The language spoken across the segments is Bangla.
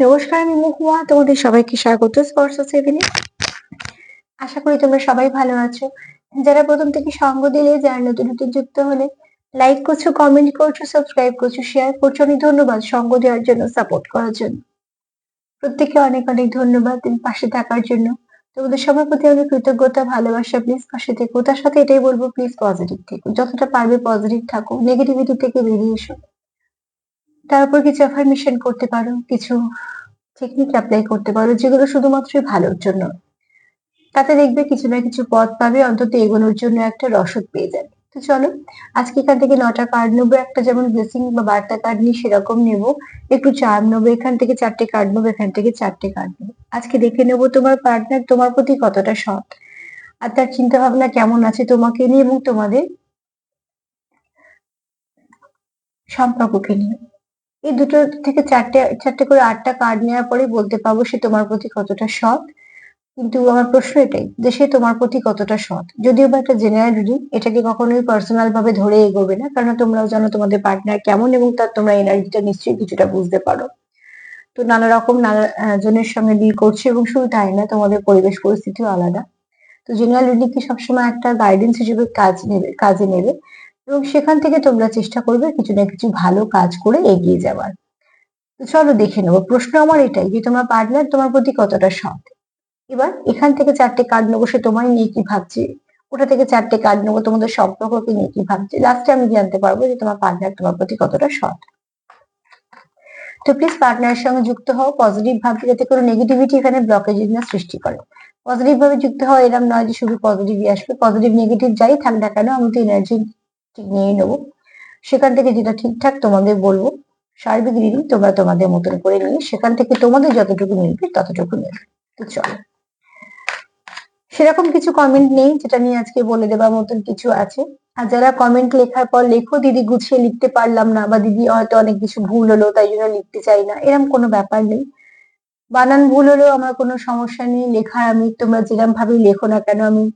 নমস্কার, আমি মহুয়া। তোমাদের সবাইকে স্বাগত স্পর্শ সেভেনে আশা করি তোমরা সবাই ভালো আছো। যারা প্রথম থেকে সঙ্গ দিলে, যারা নতুন নতুন যুক্ত হলে লাইক করছ কমেন্ট করছ সাবস্ক্রাইব করছ শেয়ার করছ, অনেক ধন্যবাদ সঙ্গ দেওয়ার জন্য সাপোর্ট করার জন্য। প্রত্যেকে অনেক অনেক ধন্যবাদ পাশে থাকার জন্য। তোমাদের সবার প্রতি আমি কৃতজ্ঞতা, ভালোবাসা। প্লিজ পাশে থেকো। তার সাথে এটাই বলব প্লিজ পজিটিভ থেকো। যতটা পারবে পজিটিভ থাকো। নেগেটিভিটি থেকে বেরিয়ে এসো। তারপর কিছু অ্যাফার্মেশন করতে পারো, কিছু টেকনিক অ্যাপ্লাই করতে পারো, যেগুলো শুধুমাত্রই ভালোর জন্য। তাতে দেখবে কিছু না কিছু পথ পাবে, অন্তত এগোনোর জন্য একটা রসদ পেয়ে যাবে। তো চলো, আজকে এখান থেকে নটা কার্ড নেব, একটা যেমন ব্লেসিং বা বার্তা কার্ড নিয়ে সেরকম নেব। একটু চার্ম নেব, এখান থেকে চারটে কার্ড নেব, এখান থেকে চারটে কার্ড নেব। আজকে দেখে নেব তোমার পার্টনার তোমার প্রতি কতটা সৎ। আর তার চিন্তা ভাবনা কেমন আছে তোমাকে নিয়ে এবং তোমাদের সম্পর্ককে নিয়ে। এই দুটো থেকে চারটে চারটে করে আটটা কার্ড নেওয়ার পরে বলতে পারব সে তোমার প্রতি কতটা সৎ। কিন্তু আমার প্রশ্ন এটাই যে সে তোমার প্রতি কতটা সৎ। যদিও বা একটা জেনারেল রিডিং এটাকে কখনোই পার্সোনাল ভাবে ধরে এগোবে না কারণ তোমরাও জানো তোমাদের পার্টনার কেমন এবং তার তোমরা এনার্জিটা নিশ্চয়ই কিছুটা বুঝতে পারো। তো নানা রকম নানা জনের সঙ্গে ডিল করছে এবং শুধু তাই না, তোমাদের পরিবেশ পরিস্থিতিও আলাদা। তো জেনারেল রিডিং কি সবসময় একটা গাইডেন্স হিসেবে কাজ নেবে, কাজে নেবে? এবং সেখান থেকে তোমরা চেষ্টা করবে কিছু না কিছু ভালো কাজ করে এগিয়ে যাওয়ার। তো চলো দেখে নেব। প্রশ্ন আমার এটাই যে, তোমার পার্টনার তোমার প্রতি কতটা সৎ? এবার এখান থেকে চারটে কার্ড নেব, সে তোমায় নিয়ে কি ভাবছে? ওটা থেকে চারটে কার্ড নেব, তোমাদের সম্পর্ককে নিয়ে কি ভাবছে? লাস্টে আমি জানতে পারব যে, তোমার পার্টনার তোমার প্রতি কতটা সৎ। তো প্লিজ পার্টনারের সঙ্গে যুক্ত হও পজিটিভ ভাবে যাতে কোনো নেগেটিভিটি এখানে ব্লকেজ না সৃষ্টি করে। পজিটিভ ভাবে যুক্ত হওয়া এরকম নয় যে, শুধু পজিটিভই আসবে। পজিটিভ নেগেটিভ যাই থাক না কেন আমি তো এনার্জি নিয়ে নেব। সেখান থেকে যেটা ঠিকঠাক তোমাদের বলব সার্বিক রিডিং তোমরা তোমাদের মতন করে নিয়ে সেখান থেকে তোমাদের যতটুকু মিলবে ততটুকু নেবে। তো চলো। সেরকম কিছু কমেন্ট নেই যেটা নিয়ে আজকে বলে দেবার মতন কিছু আছে। আর যারা কমেন্ট লেখার পর লেখো, দিদি গুছিয়ে লিখতে পারলাম না বা দিদি হয়তো অনেক কিছু ভুল হলো, তাই জন্য লিখতে চাই না এরকম কোনো ব্যাপার নেই। বানান ভুল হলেও আমার কোনো সমস্যা নেই, লেখার আমি তোমরা যেরকম ভাবে লেখো না কেন আমি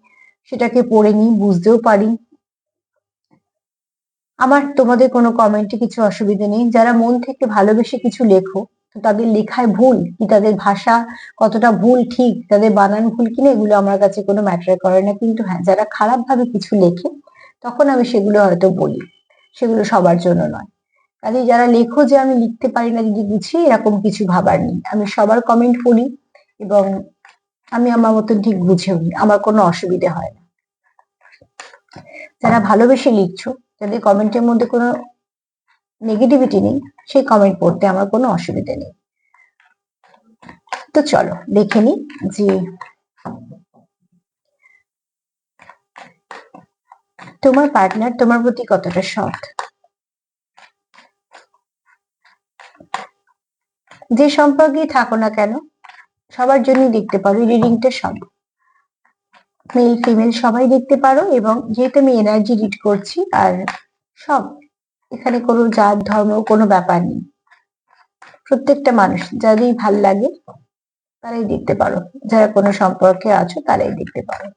সেটাকে পড়ে নিই, বুঝতেও পারি। আমার তোমাদের কোনো কমেন্টে কিছু অসুবিধা নেই। যারা মন থেকে ভালোবেসে কিছু লেখো তাদের লেখায় ভুল, কি তাদের ভাষা কতটা ভুল ঠিক, তাদের বানান ভুল কিনা, এগুলো আমার কাছে কোনো ম্যাটার করে না। কিন্তু হ্যাঁ যারা খারাপ ভাবে কিছু লেখে, তখন আমি সেগুলো হয়তো বলি। সেগুলো সবার জন্য নয়। কাজে যারা লেখো যে আমি লিখতে পারি না, যদি গুছিয়ে এরকম কিছু ভাবার নেই। আমি সবার কমেন্ট পড়ি এবং আমি আমার মতন ঠিক বুঝেও নি। আমার কোনো অসুবিধে হয় না। যারা ভালোবেসে লিখছো যাদের কমেন্টের মধ্যে কোনো নেগেটিভিটি নেই, সেই কমেন্ট পড়তে আমার কোনো অসুবিধা নেই। তো চলো, দেখে নি যে তোমার পার্টনার তোমার প্রতি কতটা সৎ? যে সম্পর্কেই থাকো না কেন, সবার জন্যই দেখতে পারো রিডিংটা সব মেল ফিমেল সবাই দেখতে পারো এবং যেহেতু আমি এনার্জি রিড করছি, আর সব এখানে কোনো জাত, ধর্ম, কোনো ব্যাপার নেই। প্রত্যেকটা মানুষ যাদেরই ভালো লাগে, তারাই দেখতে পারো। যারা কোনো সম্পর্কে আছো, তারাই দেখতে পারো।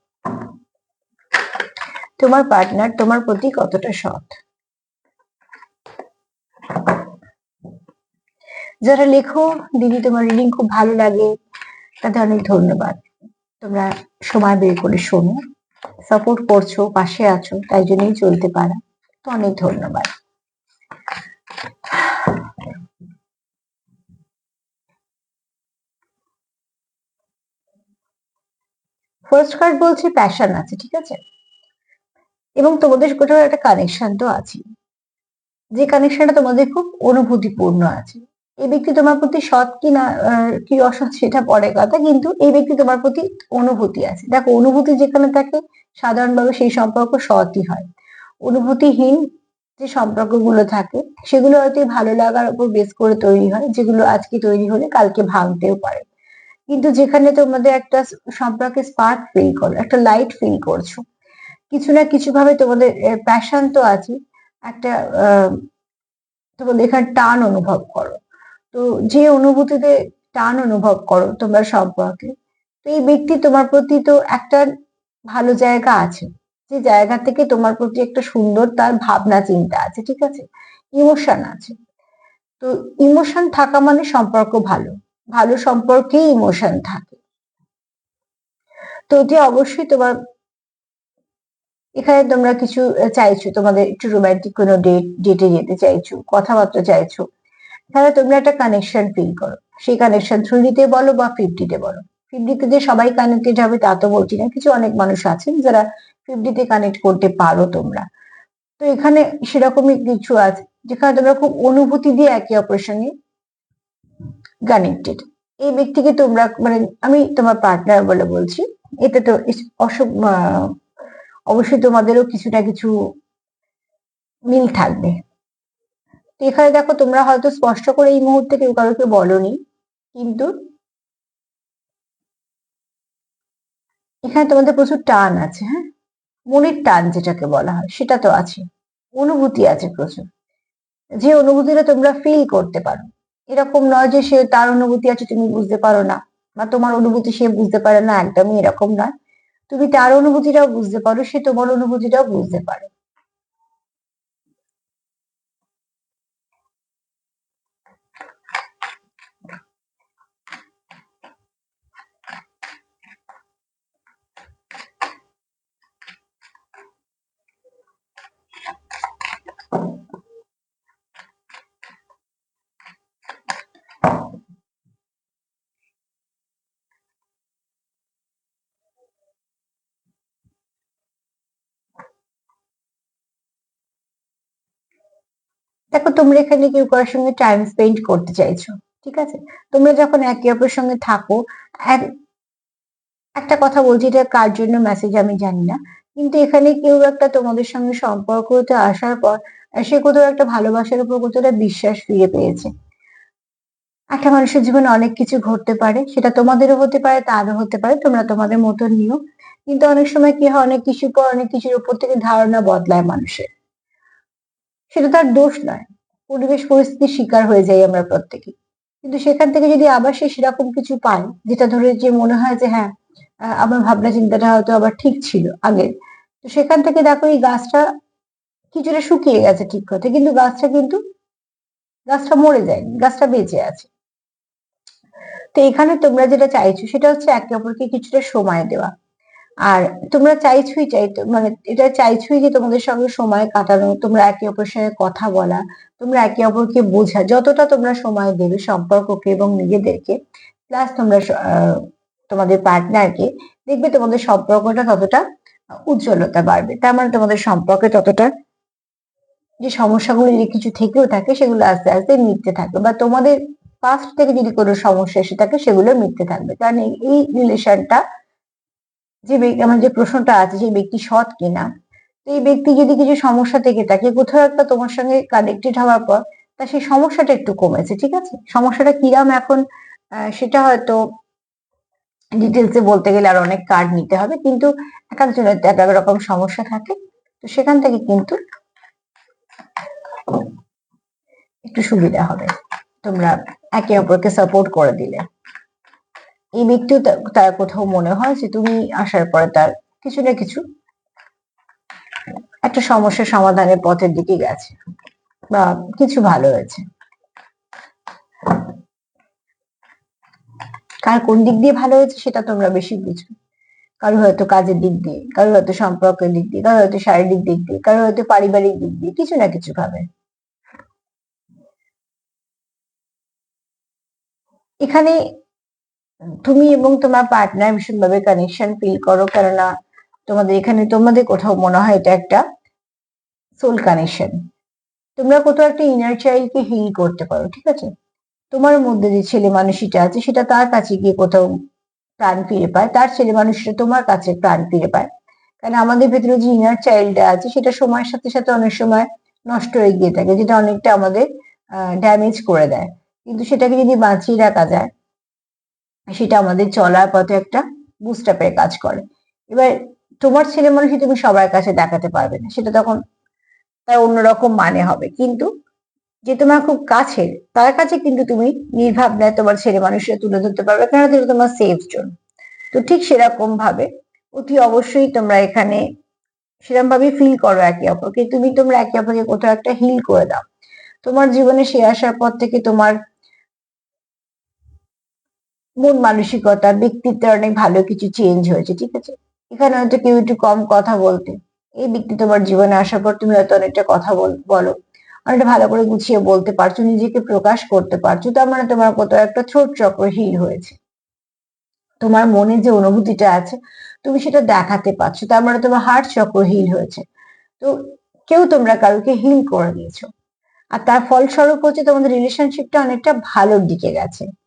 তোমার পার্টনার তোমার প্রতি কতটা সৎ? যারা লেখো, দিদি তোমার রিডিং খুব ভালো লাগে, তাদের অনেক ধন্যবাদ। তোমরা সময় বের করে শোনো। সাপোর্ট করছ, পাশে আছো, তাই জন্যই চলতে পারা। তো অনেক ধন্যবাদ। ফার্স্ট কার্ড বলছে প্যাশন আছে, ঠিক আছে? এবং তোমাদের কোথাও একটা কানেকশন তো আছে যে কানেকশনটা তোমাদের খুব অনুভূতিপূর্ণ আছে। এই ব্যক্তি তোমার প্রতি সৎ কি না কি অসৎ সেটা পরে কথা, কিন্তু এই ব্যক্তি তোমার প্রতি অনুভূতি আছে। দেখো, অনুভূতি যেখানে থাকে, সাধারণভাবে সেই সম্পর্ক সৎই হয়। অনুভূতিহীন যে সম্পর্কগুলো থাকে, সেগুলো হয়তো ভালো লাগার উপর বেস করে তৈরি হয়, যেগুলো আজকে তৈরি হলে কালকে ভাঙতেও পারে। কিন্তু যেখানে তোমাদের একটা সম্পর্কে স্পার্ক ফিল করো, একটা লাইট ফিল করছ, কিছু না কিছু ভাবে তোমাদের প্যাশন তো আছে একটা তোমাদের এখানে টান অনুভব করো। তো যে অনুভূতিতে টান অনুভব করো তোমরা সম্পর্কে তো এই ব্যক্তি তোমার প্রতি তো একটা ভালো জায়গা আছে। যে জায়গা থেকে তোমার প্রতি একটা সুন্দর তার ভাবনা চিন্তা আছে, ঠিক আছে? ইমোশন আছে। তো ইমোশন থাকা মানে সম্পর্ক ভালো। ভালো সম্পর্কে ইমোশন থাকে। তো অতি অবশ্যই তোমার এখানে তোমরা কিছু চাইছো, তোমাদের একটু রোমান্টিক কোনো ডেট ডেটে যেতে চাইছো, কথাবার্তা চাইছো তাহলে তোমরা একটা কানেকশন ফিল করো। সেই কানেকশন থ্রি ডিতে বলো বা ফিফটিতে বলো। ফিফটিতে যে সবাই কানেক্টেড হবে তা তো বলছি না। কিছু অনেক মানুষ আছেন যারা ফিফটিতে কানেক্ট করতে পারো তোমরা। তো এখানে সেরকমই কিছু আছে। যেখানে তোমরা খুব অনুভূতি দিয়ে একে অপরের সঙ্গে কানেক্টেড এই ব্যক্তিকে তোমরা মানে আমি তোমার পার্টনার বলে বলছি। এটা তো অসুখ অবশ্যই তোমাদেরও কিছু না কিছু মিল থাকবে। তো এখানে দেখো তোমরা হয়তো স্পষ্ট করে এই মুহূর্তে কেউ কারোকে বলনি, কিন্তু এখানে তোমাদের প্রচুর টান আছে হ্যাঁ? মনের টান যেটাকে বলা হয়, সেটা তো আছে, অনুভূতি আছে প্রচুর। যে অনুভূতিটা তোমরা ফিল করতে পারো। এরকম নয় যে সে তার অনুভূতি আছে তুমি বুঝতে পারো না, বা তোমার অনুভূতি সে বুঝতে পারে না, একদমই এরকম নয়। তুমি তার অনুভূতিটাও বুঝতে পারো, সে তোমার অনুভূতিটাও বুঝতে পারে। দেখো, তোমরা এখানে কেউ কারোর সঙ্গে টাইম স্পেন্ড করতে চাইছো, ঠিক আছে? তোমরা যখন একে অপরের সঙ্গে থাকো একটা কথা বলছি, এটা কার জন্য মেসেজ আমি জানি না, কিন্তু এখানে কেউ একটা তোমাদের সঙ্গে সম্পর্ক সম্পর্কতে আসার পর, সে কোথাও একটা ভালোবাসার উপর কোথাও বিশ্বাস ফিরে পেয়েছে। একটা মানুষের জীবনে অনেক কিছু ঘটতে পারে, সেটা তোমাদেরও হতে পারে, তারও হতে পারে, তোমরা তোমাদের মতো নিও। কিন্তু অনেক সময় কি হয়, অনেক কিছুর পর অনেক কিছুর উপর থেকে ধারণা বদলায় মানুষের। সেটা তার দোষ নয়। পরিবেশ পরিস্থিতির শিকার হয়ে যাই আমরা প্রত্যেকে কিন্তু সেখান থেকে যদি আবার সে সেরকম কিছু পায়, যেটা ধরে যে মনে হয় যে হ্যাঁ আমার ভাবনা চিন্তাটা হয়তো আবার ঠিক ছিল আগের তো সেখান থেকে দেখো এই গাছটা কিছুটা শুকিয়ে গেছে ঠিক কথা কিন্তু গাছটা কিন্তু, গাছটা মরে যায়নি, গাছটা বেঁচে আছে। তো এখানে তোমরা যেটা চাইছো সেটা হচ্ছে একে অপরকে কিছুটা সময় দেওয়া। আর তোমরা চাইছোই চাই মানে এটা চাইছোই যে তোমাদের সঙ্গে সময় কাটানো, তোমরা একে অপরের সঙ্গে কথা বলা, তোমরা একে অপরকে বোঝা, যতটা তোমরা সময় দেবে সম্পর্ককে এবং নিজেদেরকে প্লাস তোমরা তোমাদের পার্টনারকে দেখবে তোমাদের সম্পর্কটা ততটা উজ্জ্বলতা বাড়বে। তার মানে তোমাদের সম্পর্কে ততটা যে সমস্যাগুলো যদি কিছু থেকেও থাকে, সেগুলো আস্তে আস্তে মিটতে থাকবে বা তোমাদের পাস্ট থেকে যদি কোনো সমস্যা এসে থাকে, সেগুলো মিটতে থাকবে। কারণ এই রিলেশনটা যে আমার যে প্রশ্নটা আছে, যে ব্যক্তি সৎ কিনা, তো এই ব্যক্তি যদি কিছু সমস্যা থেকে থাকে, কোথাও একটা তোমার সঙ্গে কানেক্টেড হওয়ার পর, তা সেই সমস্যাটা একটু কমেছে, ঠিক আছে? সমস্যাটা কিরাম এখন? সেটা হয়তো ডিটেলসে বলতে গেলে আর অনেক কার্ড নিতে হবে, কিন্তু এক একজনের এক এক রকম সমস্যা থাকে, তো সেখান থেকে কিন্তু একটু সুবিধা হবে, তোমরা একে অপরকে সাপোর্ট করে দিলে। এই ব্যক্তিও তার কোথাও মনে হয় যে তুমি আসার পরে তার কিছু না কিছু একটা সমস্যা সমাধানের পথের দিকে গেছে বা কিছু ভালো হয়েছে। কার কোন দিক দিয়ে ভালো হয়েছে সেটা তোমরা বেশি বুঝবে কারও হয়তো কাজের দিক দিয়ে, কারও হয়তো সম্পর্কের দিক দিয়ে, কারও হয়তো শারীরিক দিক দিয়ে, কারও হয়তো পারিবারিক দিক দিয়ে, কিছু না কিছু ভাবে। এখানে তুমি এবং তোমার পার্টনার ভীষণভাবে কানেকশন ফিল করো, কেননা তোমাদের এখানে, তোমাদের কোথাও মনে হয় এটা একটা সোল কানেকশন তোমরা কোথাও একটা ইনার চাইল্ডকে হিল করতে পারো, ঠিক আছে? তোমার মধ্যে যে ছেলে মানুষটা আছে, সেটা তার কাছে গিয়ে কোথাও প্রাণ ফিরে পায়, তার ছেলে মানুষটা তোমার কাছে প্রাণ ফিরে পায়। কারণ আমাদের ভেতরে যে ইনার চাইল্ডটা আছে, সেটা সময়ের সাথে সাথে অনেক সময় নষ্ট হয়ে গিয়ে থাকে, যেটা অনেকটা আমাদের ড্যামেজ করে দেয়। কিন্তু সেটাকে যদি বাঁচিয়ে রাখা যায় সেটা আমাদের চলার পথে একটা বুস্ট আপের কাজ করে। এবার তোমার ছেলে মানুষই তুমি সবার কাছে দেখাতে পারবে না, সেটা তখন তার অন্যরকম মানে হবে। কিন্তু যে তোমার খুব কাছের তার কাছে কিন্তু তুমি নির্ভাবনায় তোমার ছেলে মানুষরা তুলে ধরতে পারবে কারণ এটা তোমার সেফ জোন তো ঠিক সেরকম ভাবে অতি অবশ্যই তোমরা এখানে সেরকম ভাবে ফিল করো একে অপরকে। তুমি তোমরা একে অপরকে কোথাও একটা হিল করে দাও। তোমার জীবনে সে আসার পর থেকে তোমার মন মানসিকতা, ব্যক্তিত্বের অনেক ভালো কিছু চেঞ্জ হয়েছে, ঠিক আছে? এখানে হয়তো কেউ একটু কম কথা বলতে। এই ব্যক্তি তোমার জীবনে আসার পর তুমি হয়তো অনেকটা কথা বল- অনেকটা ভালো করে গুছিয়ে বলতে পারছ, নিজেকে প্রকাশ করতে পারছ। তার মানে তোমার কোথাও একটা ছোট চক্র হিল হয়েছে। তোমার মনে যে অনুভূতিটা আছে, তুমি সেটা দেখাতে পারছ। তার মানে তোমার হার্ট চক্র হিল হয়েছে। তো কেউ তোমরা কারোকে হিল করে দিয়েছ। আর তার ফলস্বরূপ হচ্ছে তোমাদের রিলেশনশিপটা অনেকটা ভালোর দিকে গেছে।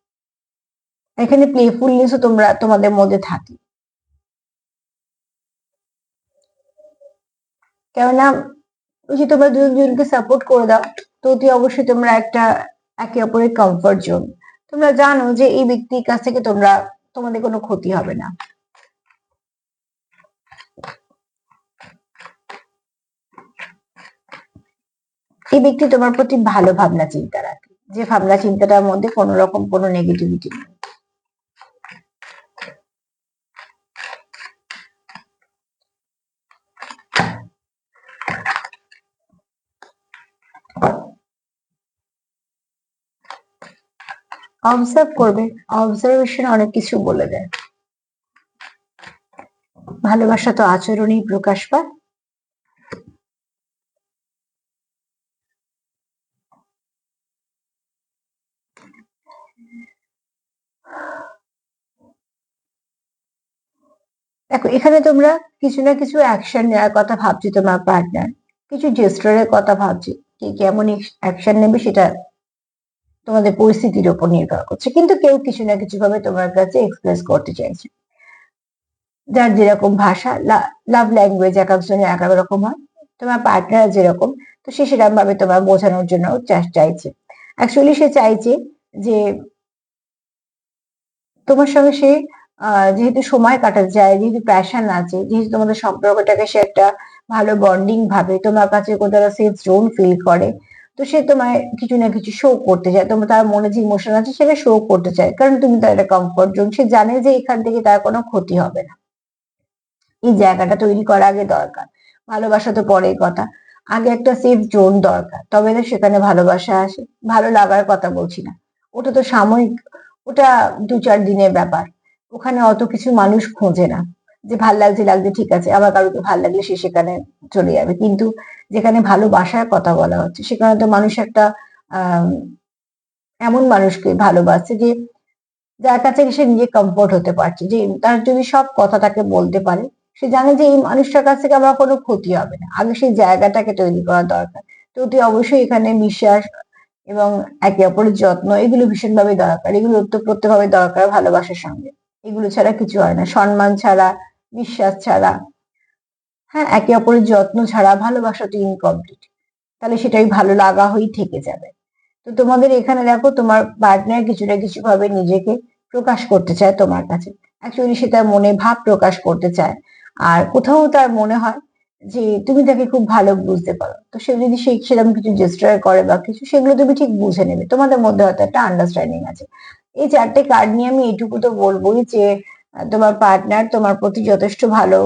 এখানে প্লেফুলনেসও তোমরা, তোমাদের মধ্যে থাকে। কেননা যে তোমরা দুজন দুজনকে সাপোর্ট করে দাও, তো অতি অবশ্যই তোমরা একটা, একে অপরের কমফর্ট জোন তোমরা জানো যে এই ব্যক্তির কাছ থেকে তোমরা, তোমাদের কোনো ক্ষতি হবে না। এই ব্যক্তি তোমার প্রতি ভালো ভাবনা চিন্তা রাখে, যে ভাবনা চিন্তাটার মধ্যে কোনো রকম কোনো নেগেটিভিটি নেই। অবজার্ভ করবে। অবজারভেশন অনেক কিছু বলে দেয়। ভালোবাসা তো আচরণেই প্রকাশ পায়। দেখো, এখানে তোমরা কিছু না কিছু অ্যাকশন নেওয়ার কথা ভাবছি তোমার পার্টনার কিছু জেস্টারের কথা ভাবছি। কে কেমন অ্যাকশন নেবে সেটা তোমাদের পরিস্থিতির উপর নির্ভর করছে। কিন্তু কেউ কিছু না কিছু ভাবে তোমার কাছে এক্সপ্রেস করতে চাইছে। যার যেরকম ভাষা লাভ ল্যাঙ্গুয়েজ এক একজনের এক এক রকম হয়, তোমার পার্টনার যেরকম, তো সে সেরকম ভাবে তোমার বোঝানোর জন্য চাইছে। অ্যাকচুয়ালি সে চাইছে যে তোমার সঙ্গে সে যেহেতু সময় কাটাতে চায়, যেহেতু প্যাশন আছে, যেহেতু তোমাদের সম্পর্কটাকে সে একটা ভালো বন্ডিং ভাবে তোমার কাছে কোথাও সেফ জোন ফিল করে তো সে তোমায় কিছু না কিছু শো করতে চায়, তোমার তার মনে যে ইমোশন আছে সেটা শো করতে চায়, কারণ তুমি তার একটা কমফর্ট জোন সে জানে যে এখান থেকে তার কোনো ক্ষতি হবে না। এই জায়গাটা তৈরি করা আগে দরকার, ভালোবাসা তো পরের কথা। আগে একটা সেফ জোন দরকার, তবে তো সেখানে ভালোবাসা আসে। ভালো লাগার কথা বলছি না। ওটা তো সাময়িক, ওটা দু চার দিনের ব্যাপার। ওখানে অত কিছু মানুষ খোঁজে না। যে ভালো লাগছে লাগছে ঠিক আছে, আবার কারোকে ভালো লাগলে সে সেখানে চলে যাবে। কিন্তু যেখানে ভালোবাসার কথা বলা হচ্ছে, সেখানে তো মানুষ একটা এমন মানুষকে ভালোবাসছে যে যার কাছে সে নিজে কমফোর্ট হতে পারছে। যে তার যদি সব কথা তাকে বলতে পারে, সে জানে যে এই মানুষটার কাছ থেকে আমার কোনো ক্ষতি হবে না। আগে সেই জায়গাটাকে তৈরি করা দরকার। তো তুই অবশ্যই এখানে বিশ্বাস এবং একে অপরের যত্ন, এগুলো ভীষণভাবে দরকার। এগুলো ওতপ্রোতভাবে দরকার ভালোবাসার সঙ্গে। এগুলো ছাড়া কিছু হয় না। সম্মান ছাড়া বিশ্বাস ছাড়া। হ্যাঁ একে অপরের যত্ন ছাড়া ভালোবাসা তো ইনকমপ্লিট তাহলে সেটাই ভালো লাগা হয়েই থেকে যাবে। তো তোমাদের এখানে দেখো, তোমার পার্টনার কিছু না কিছু ভাবে নিজেকে প্রকাশ করতে চায় তোমার কাছে। অ্যাকচুয়ালি সে তার মনে ভাব প্রকাশ করতে চায়। আর কোথাও তার মনে হয় যে তুমি তাকে খুব ভালো বুঝতে পারো। তো সে যদি সেই সেরকম কিছু জেস্টার করে বা কিছু, সেগুলো তুমি ঠিক বুঝে নেবে। তোমাদের মধ্যে হয়তো একটা আন্ডারস্ট্যান্ডিং আছে। এই চারটে কার্ড নিয়ে আমি এটুকু তো বলবোই যে তোমার পার্টনার তোমার প্রতি যথেষ্ট ভালো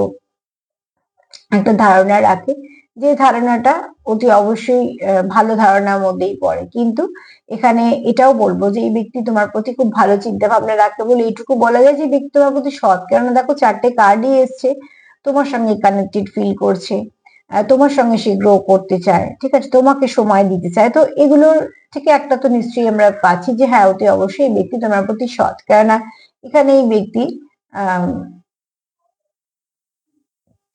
একটা ধারণা রাখে। যে ধারণাটা অতি অবশ্যই ভালো ধারণার মধ্যেই পড়ে। কিন্তু এখানে এটাও বলব যে, এই ব্যক্তি তোমার প্রতি খুব ভালো চিন্তা ভাবনা রাখে বলে এইটুকু বলা যায় যে, ব্যক্তি তোমার প্রতি সৎ। কেননা দেখো, চারটে কার্ডই এসছে, তোমার সঙ্গে কানেক্টেড ফিল করছে তোমার সঙ্গে সে গ্রো করতে চায়, ঠিক আছে? তোমাকে সময় দিতে চায়। তো এগুলোর থেকে একটা তো নিশ্চয়ই আমরা পাচ্ছি যে হ্যাঁ অতি অবশ্যই ব্যক্তি তোমার প্রতি সৎ। কেননা এখানে এই ব্যক্তি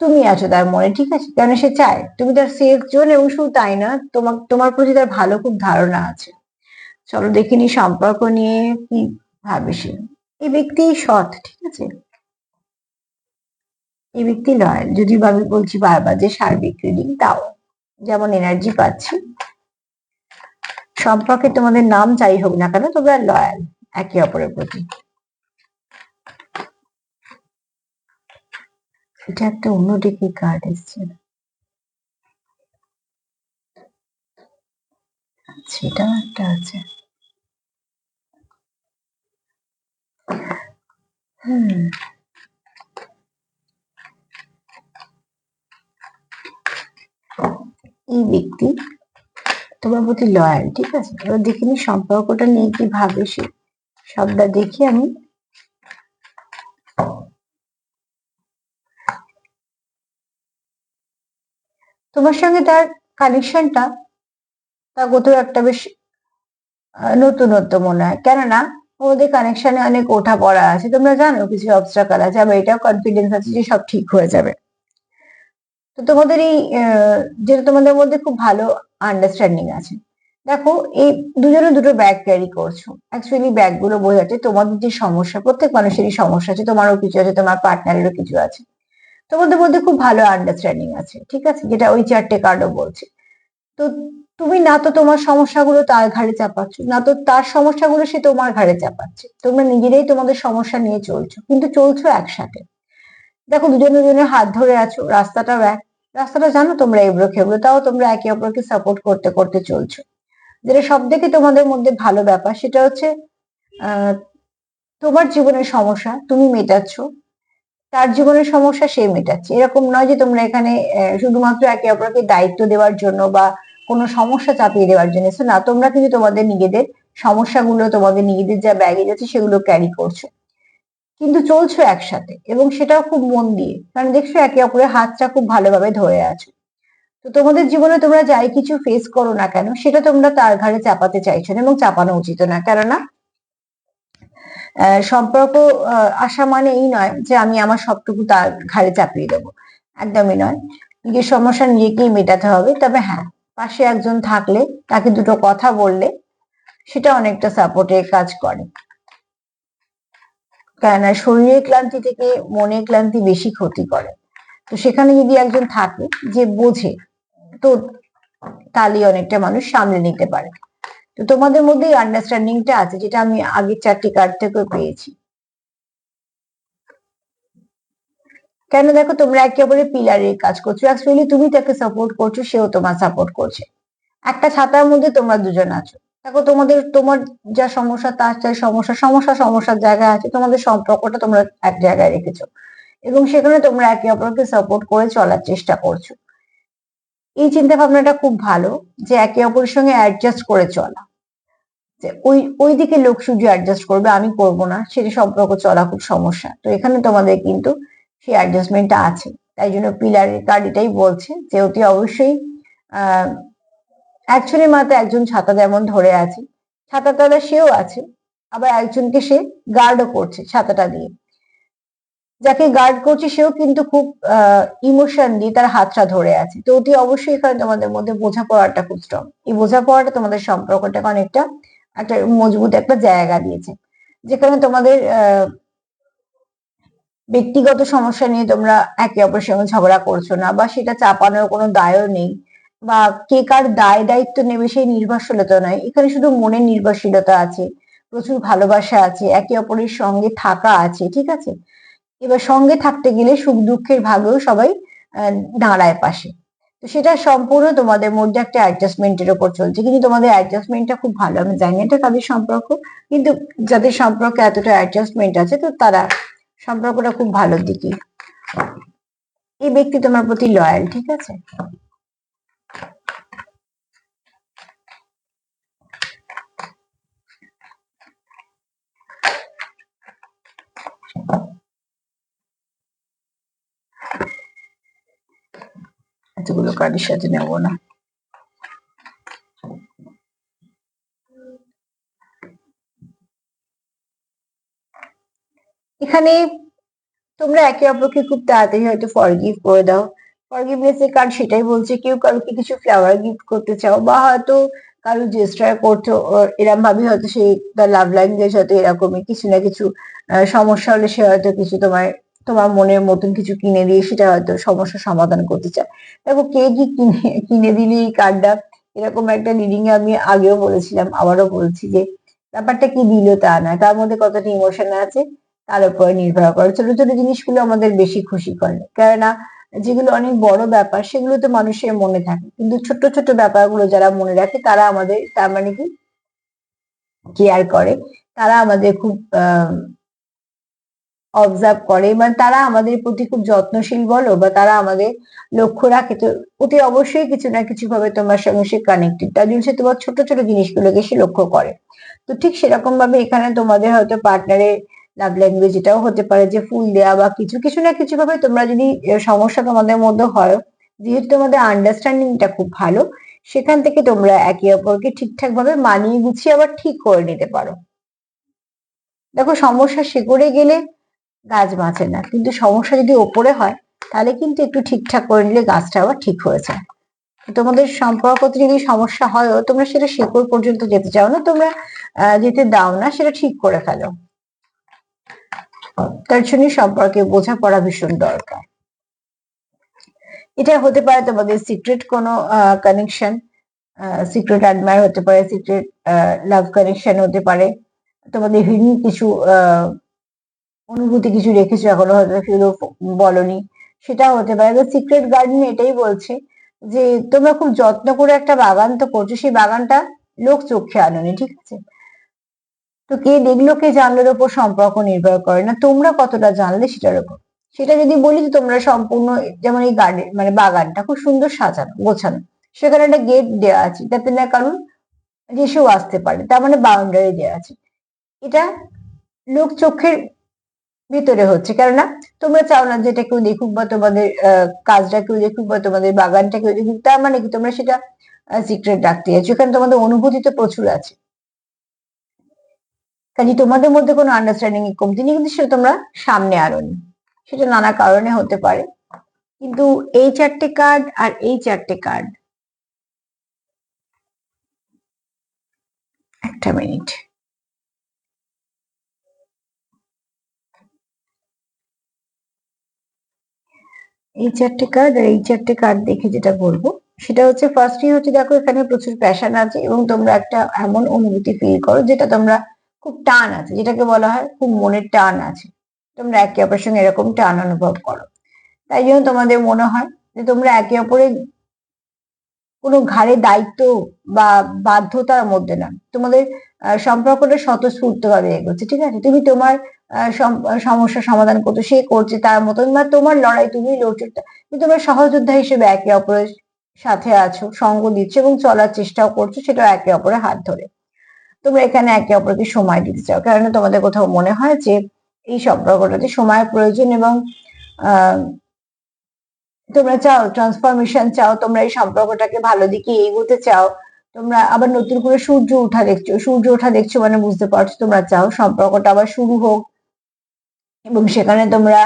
তুমি আছো তার মনে, ঠিক আছে? কেন সে চায়? তুমি তার সেফ জোন এবং শুধু তাই না তোমার তোমার প্রতি তার ভালো খুব ধারণা আছে। চলো দেখিনি সম্পর্ক নিয়ে কি ভাবে সে। এই ব্যক্তি সৎ, ঠিক আছে? এই ব্যক্তি লয়াল যদি আমি বলছি বারবার যে সার্বিক রিডিং তাও। যেমন এনার্জি পাচ্ছি। সম্পর্কে তোমাদের নাম যাই হোক না কেন, তোমরা লয়াল একে অপরের প্রতি। এটা একটা অন্য দিকে কার্ড এসছে। সেটাও একটা আছে। হুম। এই ব্যক্তি তোমার প্রতি লয়াল ঠিক আছে? এবার দেখে নি সম্পর্কটা নিয়ে কি ভাবে সে সবটা দেখি আমি তোমার সঙ্গে তার কানেকশনটা তা কোথাও একটা বেশ নতুনত্ব মনে হয়। কেননা, ওদের কানেকশনে অনেক ওঠা পড়া আছে। তোমরা জানো কিছু অবস্ট্রাকাল আছে, আবার এটাও কনফিডেন্স আছে যে সব ঠিক হয়ে যাবে। তো তোমাদের এই যেটা তোমাদের মধ্যে খুব ভালো আন্ডারস্ট্যান্ডিং আছে। দেখো, এই দুজনে দুটো ব্যাগ ক্যারি করছ। অ্যাকচুয়ালি ব্যাগগুলো বোঝাচ্ছে তোমাদের যে সমস্যা, প্রত্যেক মানুষেরই সমস্যা আছে। তোমারও কিছু আছে, তোমার পার্টনারেরও কিছু আছে। তোমাদের মধ্যে খুব ভালো আন্ডারস্ট্যান্ডিং আছে, ঠিক আছে? যেটা ওই চারটে কার্ডও বলছে। তো তুমি না তো তোমার সমস্যাগুলো তার ঘাড়ে চাপাচ্ছ, না তো তার সমস্যাগুলো সে তোমার ঘাড়ে চাপাচ্ছে। তোমরা নিজেরাই তোমাদের সমস্যা নিয়ে চলছো, কিন্তু চলছো একসাথে। দেখো, দুজন দুজনের হাত ধরে আছো রাস্তাটাও এক রাস্তাটা জানো তোমরা এবড়ো খেবড়ো তাও তোমরা একে অপরকে সাপোর্ট করতে করতে চলছো। যেটা সব থেকে তোমাদের মধ্যে ভালো ব্যাপার, সেটা হচ্ছে তোমার জীবনের সমস্যা, তুমি মেটাচ্ছ তার জীবনের সমস্যা সে মেটাচ্ছে। এরকম নয় যে তোমরা এখানে শুধুমাত্র একে অপরকে দায়িত্ব দেওয়ার জন্য বা কোনো সমস্যা চাপিয়ে দেওয়ার জন্য। না, তোমরা কিন্তু তোমাদের নিজেদের সমস্যাগুলো, তোমাদের নিজেদের যা ব্যাগেজ আছে সেগুলো ক্যারি করছ। কিন্তু চলছো একসাথে এবং সেটাও খুব মন দিয়ে। কারণ দেখছ একে অপরের হাতটা খুব ভালোভাবে ধরে আছো। তো তোমাদের জীবনে তোমরা যাই কিছু ফেস করো না কেন, সেটা তোমরা তার ঘাড়ে চাপাতে চাইছো না এবং চাপানো উচিত না। কেননা সম্পর্ক আসা মানে এই নয় যে আমি আমার সবটুকু তার ঘাড়ে চাপিয়ে দেবো। একদমই নয়। নিজের সমস্যা নিজেকেই মেটাতে হবে। তবে হ্যাঁ পাশে একজন থাকলে, তাকে দুটো কথা বললে, সেটা অনেকটা সাপোর্টের কাজ করে। কেননা শরীরের ক্লান্তি থেকে মনের ক্লান্তি বেশি ক্ষতি করে। তো সেখানে যদি একজন থাকে যে বোঝে, তো তাহলে অনেকটা মানুষ সামলে নিতে পারে। তো তোমাদের মধ্যে আন্ডারস্ট্যান্ডিংটা আছে, যেটা আমি আগের চারটি কার্ড থেকে পেয়েছি। কেন দেখো তোমরা একে একেবারে পিলারের কাজ করছ অ্যাকচুয়ালি তুমি তাকে সাপোর্ট করছ, সেও তোমার সাপোর্ট করছে। একটা ছাতার মধ্যে তোমরা দুজন আছো। দেখো তোমাদের, তোমার যা সমস্যা, তার যা সমস্যা সমস্যা সমস্যার জায়গায় আছে, তোমাদের সম্পর্কটা তোমরা এক জায়গায় রেখেছো। এবং সেখানে তোমরা একে অপরকে সাপোর্ট করে চলার চেষ্টা করছ। এই চিন্তা ভাবনাটা খুব ভালো যে একে অপরের সঙ্গে অ্যাডজাস্ট করে চলা। যে ওই ওই দিকে লোক সূর্য অ্যাডজাস্ট করবে, আমি করব না, সেটা সম্পর্ক চলা খুব সমস্যা। তো এখানে তোমাদের কিন্তু সেই অ্যাডজাস্টমেন্টটা আছে। তাই জন্য পিলারের কার্ড এটাই বলছে যে অতি অবশ্যই, আহ অ্যাকচুয়ালি মাত্র একজন ছাতা যেমন ধরে আছে ছাতা তলা সেও আছে, আবার একজনকে সে গার্ডও করছে ছাতাটা দিয়ে। যাকে গার্ড করছে সেও কিন্তু খুব ইমোশন দিয়ে তার হাতটা ধরে আছে। তো অতি অবশ্যই এখানে তোমাদের মধ্যে বোঝাপড়াটা খুব স্ট্রং এই বোঝাপড়াটা তোমাদের সম্পর্কটাকে অনেকটা একটা মজবুত একটা জায়গা দিয়েছে। যেখানে তোমাদের ব্যক্তিগত সমস্যা নিয়ে তোমরা একে অপরের সঙ্গে ঝগড়া করছ না বা সেটা চাপানোর কোনো দায়ও নেই বা কে কার দায় দায়িত্ব নেবে সেই নির্ভরশীলতা নয়। এখানে শুধু মনের নির্ভরশীলতা আছে, প্রচুর ভালোবাসা আছে, একে অপরের সঙ্গে থাকা আছে, ঠিক আছে? এবার সঙ্গে থাকতে গেলে সুখ দুঃখের ভাগেও সবাই দাঁড়ায় পাশে। তো সেটা সম্পূর্ণ তোমাদের মধ্যে একটা অ্যাডজাস্টমেন্টের ওপর চলছে। কিন্তু তোমাদের অ্যাডজাস্টমেন্টটা খুব ভালো। আমি জানি এটা তাদের সম্পর্ক, কিন্তু যাদের সম্পর্কে এতটা অ্যাডজাস্টমেন্ট আছে, তো তারা সম্পর্কটা খুব ভালো দিকে এই ব্যক্তি তোমার প্রতি লয়াল ঠিক আছে? এতগুলো কার্ডের সাথে নেব না। এখানে তোমরা একে অপরকে খুব তাড়াতাড়ি হয়তো ফরগিভ করে দাও। ফরগিভনেস এর কার্ড সেটাই বলছে, কেউ কারোকে কিছু ফ্লাওয়ার গিফট করতে চাও বা হয়তো কারও জেস্টার করছ এরকম ভাবে হয়তো সেই তার লাভ ল্যাঙ্গুয়েজ হয়তো এরকমই, কিছু না কিছু সমস্যা হলে সে হয়তো কিছু তোমার তোমার মনের মতন কিছু কিনে দিয়ে সেটা হয়তো সমস্যার সমাধান করতে চায়। দেখো, কে কি কিনে কিনে দিলে এই কার্ডটা এরকম একটা রিডিং এ আমি আগেও বলেছিলাম, আবারও বলছি যে ব্যাপারটা কি দিল তা না, তার মধ্যে কতটা ইমোশন আছে, তার উপরে নির্ভর করে। ছোট ছোট জিনিসগুলো আমাদের বেশি খুশি করে। কেননা যেগুলো অনেক বড় ব্যাপার, সেগুলো তো মানুষের মনে থাকে। কিন্তু ছোট ছোট ব্যাপারগুলো যারা মনে রাখে, তারা আমাদের, তার মানে কি? কেয়ার করে। তারা আমাদের খুব, আহ অবজার্ভ করে। মানে তারা আমাদের প্রতি খুব যত্নশীল বলো বা তারা আমাদের লক্ষ্য রাখে, তো অতি অবশ্যই কিছু না কিছু ভাবে তোমার সঙ্গে সে কানেক্টেড তার জন্য সে তোমার ছোট ছোট জিনিসগুলোকে সে লক্ষ্য করে। তো ঠিক সেরকম ভাবে এখানে তোমাদের হয়তো পার্টনারের লাভ ল্যাঙ্গুয়েজ এটাও হতে পারে যে ফুল দেওয়া বা কিছু কিছু না কিছু ভাবে তোমরা যদি সমস্যা তোমাদের মধ্যে হয়, যেহেতু তোমাদের আন্ডারস্ট্যান্ডিংটা খুব ভালো, সেখান থেকে তোমরা একে অপরকে ঠিকঠাক ভাবে মানিয়ে গুছিয়ে আবার ঠিক করে নিতে পারো। দেখো সমস্যা শিকড়ে গেলে গাছ বাঁচে না। কিন্তু সমস্যা যদি ওপরে হয়, তাহলে কিন্তু একটু ঠিকঠাক করে নিলে গাছটা আবার ঠিক হয়ে যায়। তোমাদের সম্পর্কতে যদি সমস্যা হয় তোমরা সেটা শেকড় পর্যন্ত যেতে চাও না, তোমরা যেতে দাও না, সেটা ঠিক করে ফেলো। তার জন্য সম্পর্কে বোঝাপড়া ভীষণ দরকার। এটা হতে পারে তোমাদের সিক্রেট কোনো কানেকশন সিক্রেট অ্যাডমায়ার হতে পারে সিক্রেট লাভ কানেকশন হতে পারে। তোমাদের হিডেন কিছু অনুভূতি কিছু রেখেছো এখনও হয়তো ফিরো বলনি, সেটাও হতে পারে। তো সিক্রেট গার্ডেন এটাই বলছে যে তোমরা খুব যত্ন করে একটা বাগান তো করছ, সেই বাগানটা লোক চোখে আনোনি, ঠিক আছে? তো কে দেখল, কে জানলোর ওপর সম্পর্ক নির্ভর করে না, তোমরা কতটা জানলে সেটার উপর সেটা যদি বলি যে তোমরা সম্পূর্ণ যেমন এই গার্ডেন মানে বাগানটা খুব সুন্দর সাজানো, গোছানো। সেখানে একটা গেট দেওয়া আছে, যাতে না কারণ যেসেও আসতে পারে, তার মানে বাউন্ডারি দেওয়া আছে। এটা লোক চোখের ভিতরে হচ্ছে। কেননা তোমরা চাও না যেটা কেউ দেখুক বা তোমাদের কাজটা কেউ দেখুক বা তোমাদের বাগানটা কেউ দেখুক, তার মানে কি তোমরা সেটা সিক্রেট রাখতে যাচ্ছ এখানে তোমাদের অনুভূতি তো প্রচুর আছে। কাজে তোমাদের মধ্যে কোনো আন্ডারস্ট্যান্ডিং এর কমতি নেই, কিন্তু সেটা তোমরা সামনে আনোনি সেটা নানা কারণে হতে পারে। কিন্তু এই চারটে কার্ড আর এই চারটে কার্ড একটা মিনিট এই চারটে কার্ড আর এই চারটে কার্ড দেখে যেটা বলব, সেটা হচ্ছে ফার্স্টই হচ্ছে দেখো এখানে প্রচুর প্যাশন আছে এবং তোমরা একটা এমন অনুভূতি ফিল করো যেটা তোমরা খুব টান আছে, যেটাকে বলা হয় খুব মনের টান আছে। তোমরা একে অপরের সঙ্গে এরকম টান অনুভব করো। তাই জন্য তোমাদের মনে হয় যে তোমরা একে অপরের কোনো ঘাড়ে দায়িত্ব বা বাধ্যতার মধ্যে না তোমাদের সম্পর্কটা স্বতঃস্ফূর্ত ভাবে এগোচ্ছে, ঠিক আছে? তুমি তোমার সমস্যা সমাধান করছ সে করছে তার মতন, বা তোমার লড়াই তুমি লড়ছো কিন্তু তোমরা সহযোদ্ধা হিসেবে একে অপরের সাথে আছো, সঙ্গ দিচ্ছ এবং চলার চেষ্টাও করছ সেটা একে অপরের হাত ধরে। তোমরা এখানে একে অপরকে সময় দিতে চাও, কেননা তোমাদের কোথাও মনে হয় যে এই সম্পর্কটাতে সময়ের প্রয়োজন এবং তোমরা চাও ট্রান্সফরমেশন চাও, তোমরা এই সম্পর্কটাকে ভালো দিকে এগোতে চাও তোমরা আবার নতুন করে সূর্য ওঠা দেখছ, সূর্য ওঠা দেখছ মানে বুঝতে পারছ তোমরা চাও সম্পর্কটা আবার শুরু হোক। এবং সেখানে তোমরা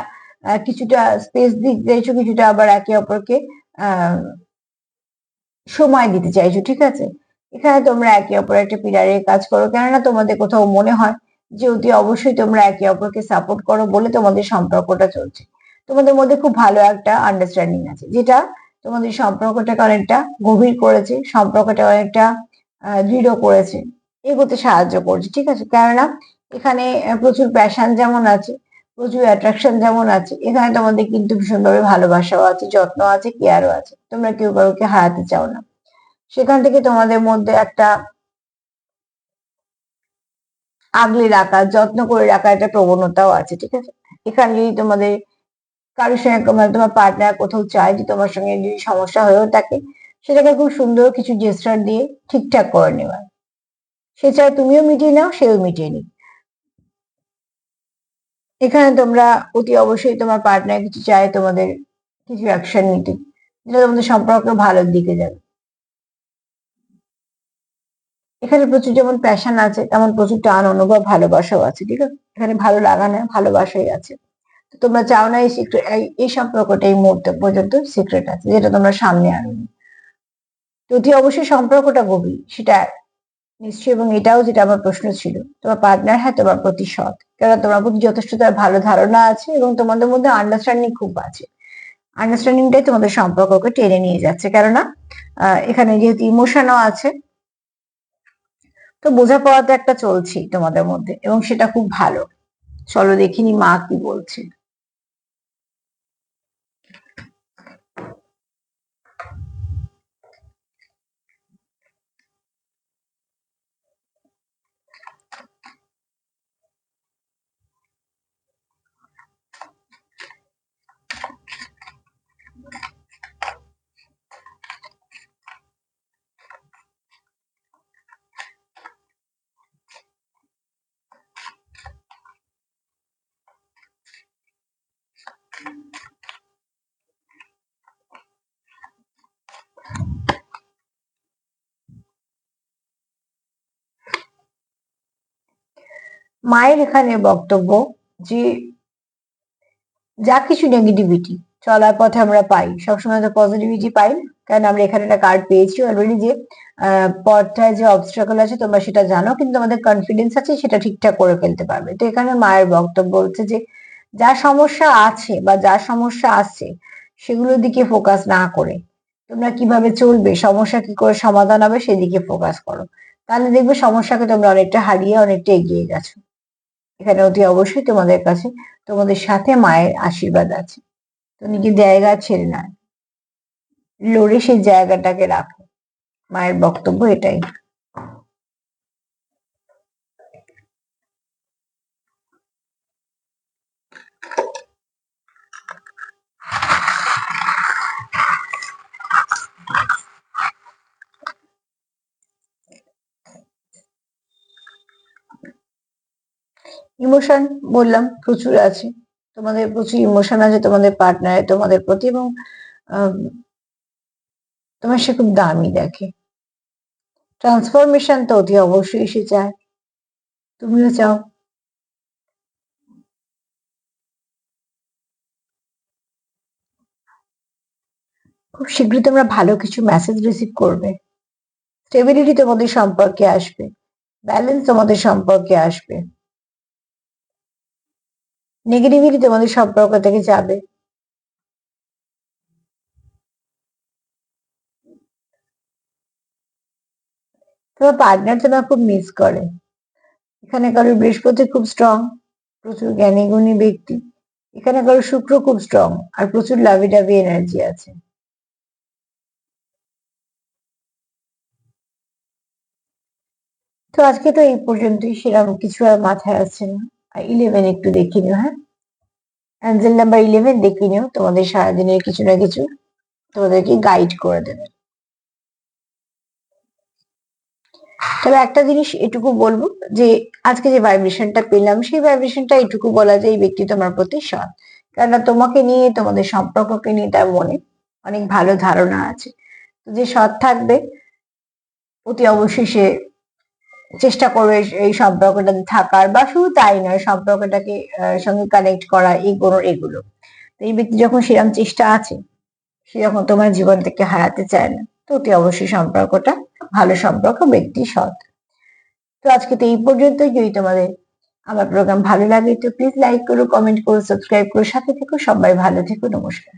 কিছুটা স্পেস দিতে চাইছো, কিছুটা আবার একে অপরকে সময় দিতে চাইছো, ঠিক আছে? এখানে তোমরা একে অপর একটা পিলারের কাজ করো, কেননা তোমাদের কোথাও মনে হয় যে অতি অবশ্যই তোমরা একে অপরকে সাপোর্ট করো বলে তোমাদের সম্পর্কটা চলছে। তোমাদের মধ্যে খুব ভালো একটা আন্ডারস্ট্যান্ডিং আছে, যেটা তোমাদের সম্পর্কটাকে অনেকটা গভীর করেছে সম্পর্কটা অনেকটা দৃঢ় করেছে, এগোতে সাহায্য করছে, ঠিক আছে? কেননা এখানে প্রচুর প্যাশন যেমন আছে, প্রচুর অ্যাট্রাকশন যেমন আছে, এখানে তোমাদের কিন্তু ভীষণভাবে ভালোবাসাও আছে যত্ন আছে কেয়ারও আছে, তোমরা কেউ কাউকে হারাতে চাও না। সেখান থেকে তোমাদের মধ্যে একটা আগলে রাখা, যত্ন করে রাখা একটা প্রবণতাও আছে, ঠিক আছে? এখানে যদি তোমাদের কারোর সঙ্গে মানে তোমার পার্টনার কোথাও চায় যে তোমার সঙ্গে যদি সমস্যা হয়েও থাকে, সেটাকে খুব সুন্দর কিছু জেস্টার দিয়ে ঠিকঠাক করে নেওয়া। সে চায় তুমিও মিটিয়ে নাও, সেও মিটিয়ে নিক। এখানে তোমরা অতি অবশ্যই তোমার পার্টনার কিছু চায়, তোমাদের কিছু অ্যাকশন নিতে। যেটা তোমাদের সম্পর্ক ভালোর দিকে যাবে। এখানে প্রচুর যেমন প্যাশন আছে, তেমন প্রচুর টান, অনুভব, ভালোবাসাও আছে, ঠিক আছে? এখানে ভালো লাগা না, ভালোবাসাই আছে। তোমরা চাও না এই সিক্রেট এই সম্পর্কটা এই মুহূর্তে পর্যন্ত সিক্রেট আছে, যেটা তোমরা সামনে আনোনি যদি অবশ্যই সম্পর্কটা গভীর, সেটা নিশ্চয়ই এবং এটাও যেটা আমার প্রশ্ন ছিল, তোমার পার্টনার হ্যাঁ তোমার প্রতি সৎ কারণ তোমার প্রতি যথেষ্ট তার ভালো ধারণা আছে এবং তোমাদের মধ্যে আন্ডারস্ট্যান্ডিং খুব আছে। আন্ডারস্ট্যান্ডিংটাই তোমাদের সম্পর্ককে টেনে নিয়ে যাচ্ছে, কেননা এখানে যেহেতু ইমোশনও আছে, তো বোঝাপড়া তো একটা চলছেই তোমাদের মধ্যে এবং সেটা খুব ভালো। চলো দেখিনি মা কি বলছে। মায়ের এখানে বক্তব্য যে যা কিছু নেগেটিভিটি চলার পথে আমরা পাই, সবসময় তো পজিটিভিটি পাই কারণ আমরা এখানে একটা কার্ড পেয়েছি অলরেডি যে পথটায় যে অবস্ট্রাকল আছে তোমরা সেটা জানো, কিন্তু আমাদের কনফিডেন্স আছে সেটা ঠিকঠাক করে ফেলতে পারবে। তো এখানে মায়ের বক্তব্য হচ্ছে যে, যা সমস্যা আছে বা যা সমস্যা আছে সেগুলোর দিকে ফোকাস না করে তোমরা কীভাবে চলবে, সমস্যা কি করে সমাধান হবে সেদিকে ফোকাস করো। তাহলে দেখবে সমস্যাকে তোমরা অনেকটা হারিয়ে অনেকটা এগিয়ে গেছো। এখানে অতি অবশ্যই তোমাদের কাছে তোমাদের সাথে মায়ের আশীর্বাদ আছে। তো নিজের জায়গা ছেড়ে না। লড়ে সেই জায়গাটাকে রাখো। মায়ের বক্তব্য এটাই। ইমোশন বললাম, প্রচুর আছে। তোমাদের প্রচুর ইমোশন আছে, তোমাদের পার্টনারে তোমাদের প্রতি এবং তোমার সে খুব দামি দেখে। ট্রান্সফরমেশন তো অতি অবশ্যই সে চায় তুমিও চাও। খুব শীঘ্রই তোমরা ভালো কিছু মেসেজ রিসিভ করবে। স্টেবিলিটি তোমাদের সম্পর্কে আসবে। ব্যালেন্স তোমাদের সম্পর্কে আসবে। নেগেটিভিটি তোমাদের সম্পর্ক থেকে যাবে। তোমার পার্টনার তোমার খুব মিস করে। এখানে কারোর বৃহস্পতি খুব স্ট্রং প্রচুর জ্ঞানী গুণী ব্যক্তি। এখানে কারও শুক্র খুব স্ট্রং আর প্রচুর লাভি ডাভি এনার্জি আছে। তো আজকে তো এই পর্যন্তই সেরকম কিছু আর মাথায় আসছে না। ইলেভেন একটু দেখে নিও হ্যাঁ? অ্যাঞ্জেল নাম্বার ইলেভেন দেখে নিও, তোমাদের সারাদিনের কিছু না কিছু তোমাদেরকে গাইড করে দেবে। তবে একটা জিনিস এটুকু বলব যে, আজকে যে ভাইব্রেশনটা পেলাম, সেই ভাইব্রেশনটা এটুকু বলা যায় এই ব্যক্তি তোমার প্রতি সৎ। কেননা তোমাকে নিয়ে, তোমাদের সম্পর্ককে নিয়ে তার মনে অনেক ভালো ধারণা আছে। যে সৎ থাকবে, অতি অবশ্যই সে চেষ্টা করবে এই সম্পর্কটাতে থাকার, বা শুধু তাই নয়, সম্পর্কটাকে সঙ্গে কানেক্ট করা এগুলো এগুলো। তো এই ব্যক্তি যখন সেরকম চেষ্টা আছে, সে যখন তোমার জীবন থেকে হারাতে চায় না, তো অতি অবশ্যই সম্পর্কটা ভালো সম্পর্ক, ব্যক্তি সৎ। তো আজকে তো এই পর্যন্তই। যদি তোমাদের আমার প্রোগ্রাম ভালো লাগে, তো প্লিজ লাইক করো কমেন্ট করো সাবস্ক্রাইব করো, সাথে থেকো, সবাই ভালো থেকো, নমস্কার।